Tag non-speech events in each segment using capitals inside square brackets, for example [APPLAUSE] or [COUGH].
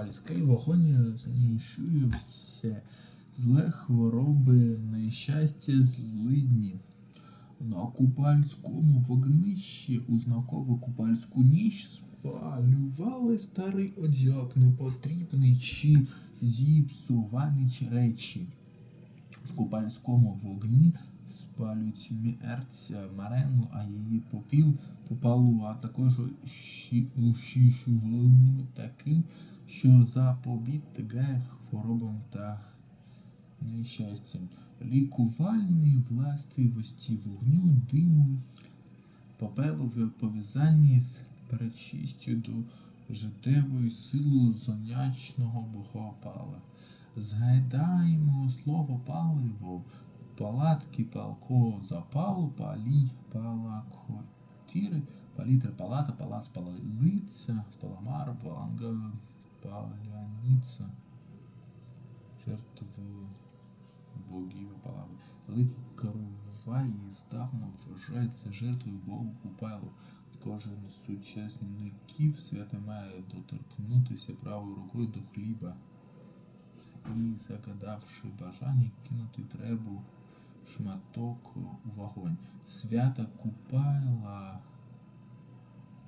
Купальський вогонь знищує все зле хвороби, нещастя, злидні. На купальському вогнищі у знакову купальську ніч спалювали старий одяг, непотрібний чи зіпсувані речі. В купальському вогні спалюють мерця Марену, а її попіл попалу, а також ущищувальним таким, що запобігає хворобам та нещастям. Лікувальні властивості вогню, диму, попелу в пов'язанні з перечистю до життєвої сили зонячного богопала. Згадаймо слово паливо, палатки, палко, запал, палі, палакотіри, палітра, палата, палац, палиця, паламар, паланга, паляниця, жертва богів і палави. Великий коровай здавна вважається жертвою Богу Купайлу. Кожен з сучасників свята має доторкнутися правою рукою до хліба і, загадавши бажання, кинути требу шматок у вогонь. Свята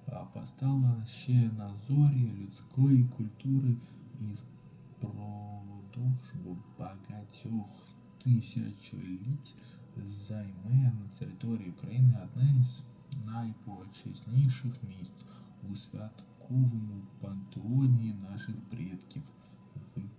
а, постала ще на зорі людської культури і впродовж багатьох тисячоліть займе на території України одне з найпочесніших місць у святковому пантеоні наших предків.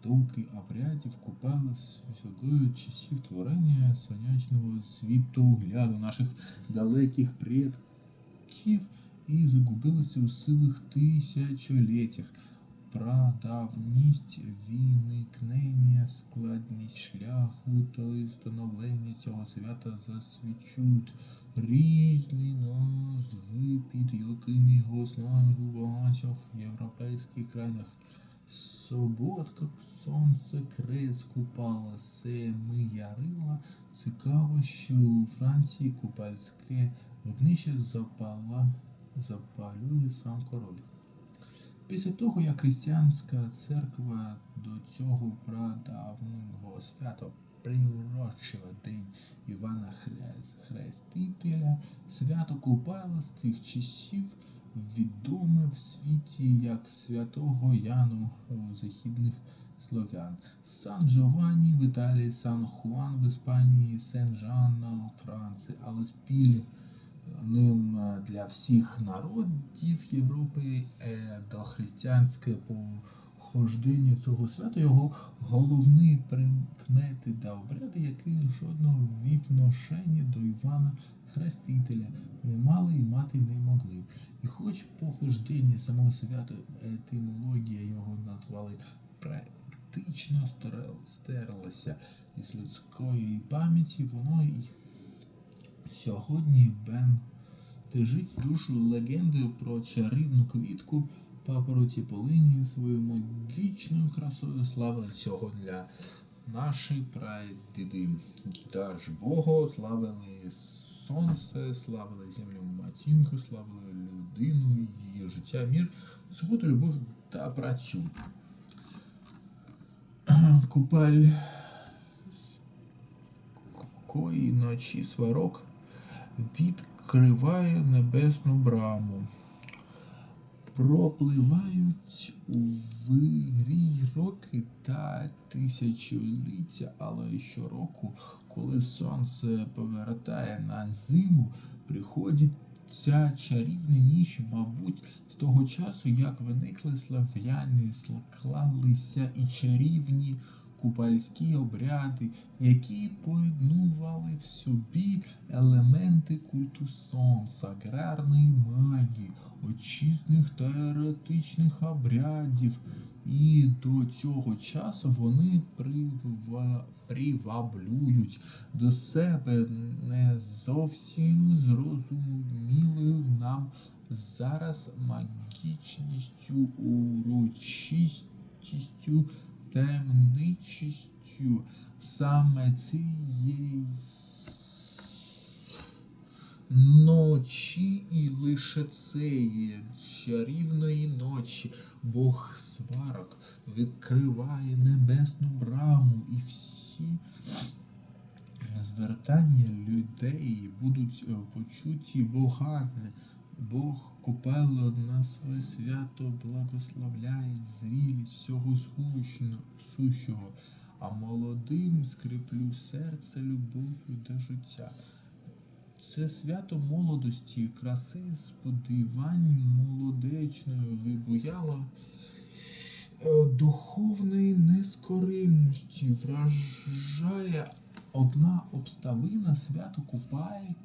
Витоки обрядів купали святою часів творення сонячного світогляду наших далеких предків і загубилися у сивих тисячоліттях. Прадавність виникнення, складність шляху та становлення цього свята засвідчують різні назви, під якими його знають у багатьох європейських країнах. Соботка, сонце, крест, купала, семи ярила. Цікаво, що у Франції купальське вогнище запала, запалює сам король. Після того, як християнська церква до цього прадавнього свята прирочила День Івана Хрестителя, свято Купайла з тих часів відоме в світі як святого Яну західних слов'ян. Сан Джованні в Італії, Сан Хуан в Іспанії, Сен Жанна у Франції, але спіль ним е, для всіх народів Європи е, дохристиянське походження цього свята, його головні прикмети та обряди, які жодного відношення до Івана Хрестителя не мали і мати не могли. І хоч походження самого свята, етимологія його назвали практично стерлося із людської пам'яті, воно і Сьогодні Бен тежить душу легендою про чарівну квітку папороті полині своєю магічною красою славили цього для наші прадіди. Та ж Бога славили сонце, славили землю матінку, славили людину, її життя, мір, згоду, любов та працю. [CLEARS THROAT] Купаль кої ночі сварок відкриває небесну браму. Пропливають у вирій роки та тисячоліття, але щороку, коли сонце повертає на зиму, приходить ця чарівна ніч, мабуть, з того часу, як виникли слав'яни, склалися і чарівні купальські обряди, які поєднували в собі елементи культу сонця, аграрної магії, очисних та еретичних обрядів. І до цього часу вони прива... приваблюють до себе не зовсім зрозумілою нам зараз магічністю, урочистістю, таємничістю саме цієї ночі і лише цієї чарівної ночі Бог сварок відкриває небесну браму, і всі звертання людей будуть е, почуті богами. Бог купело на своє свято благословляє зрілість всього сущого, а молодим скріплю серце любов'ю до життя. Це свято молодості, краси, сподівань молодечної вибуяло е, духовної нескоримості вражає одна обставина свято а,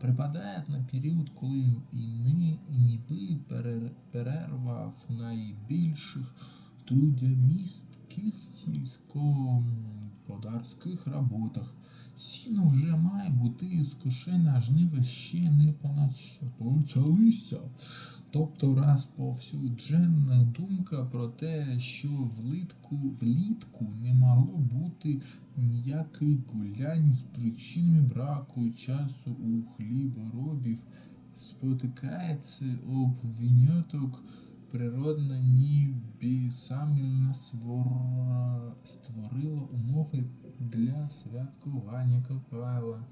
припадає на період, коли війни ніби перервав найбільших трудямістких сільськогосподарських роботах. Сіно вже має бути скошене, а жнива ще не почалися. Тобто раз повсюдженна думка про те, що влітку, влітку не могло бути ніяких гулянь з причинами браку часу у хліборобів, спотикається об виняток природна ніби самі створила умови для святкування Копайла.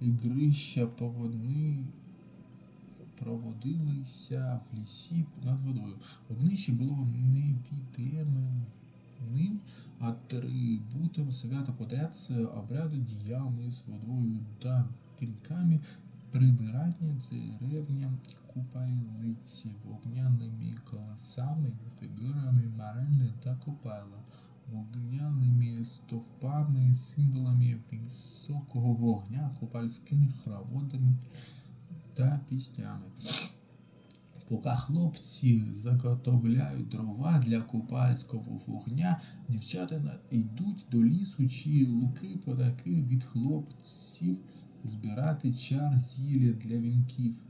Ігрища поводни проводилися в лісі над водою. Вогнище було невідомим ним атрибутом свята подряд з обряду діями з водою та пінками прибирання деревня купайлиці вогняними колесами, фігурами марини та купайла, вогняними стовпами, символами високого вогня, купальськими хороводами та піснями. Поки хлопці заготовляють дрова для купальського вогня, дівчата йдуть до лісу чи луки подаки від хлопців збирати чар зілля для вінків.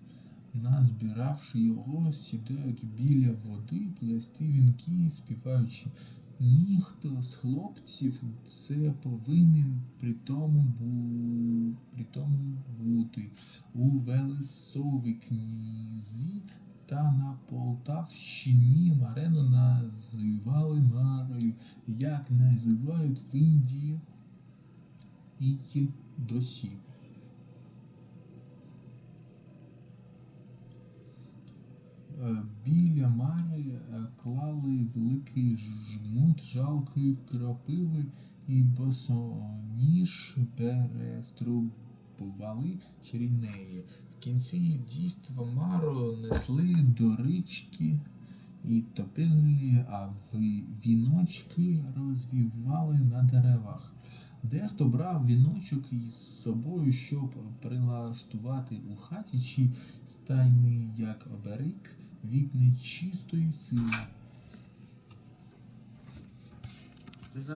Назбиравши його, сідають біля води плести вінки, співаючи. Ніхто з хлопців це повинен при тому, бу... при тому бути у Велесовій князі та на Полтавщині Марену називали Марою, як називають в Індії і досі. Біля Мари е, клали великий жмут жалкої крапиви і босоніж переструбували через неї. В кінці дійства Мару несли до річки і топили, а віночки розвівали на деревах. Дехто брав віночок із собою, щоб прилаштувати у хаті чи стайни як оберег від нечистої сили.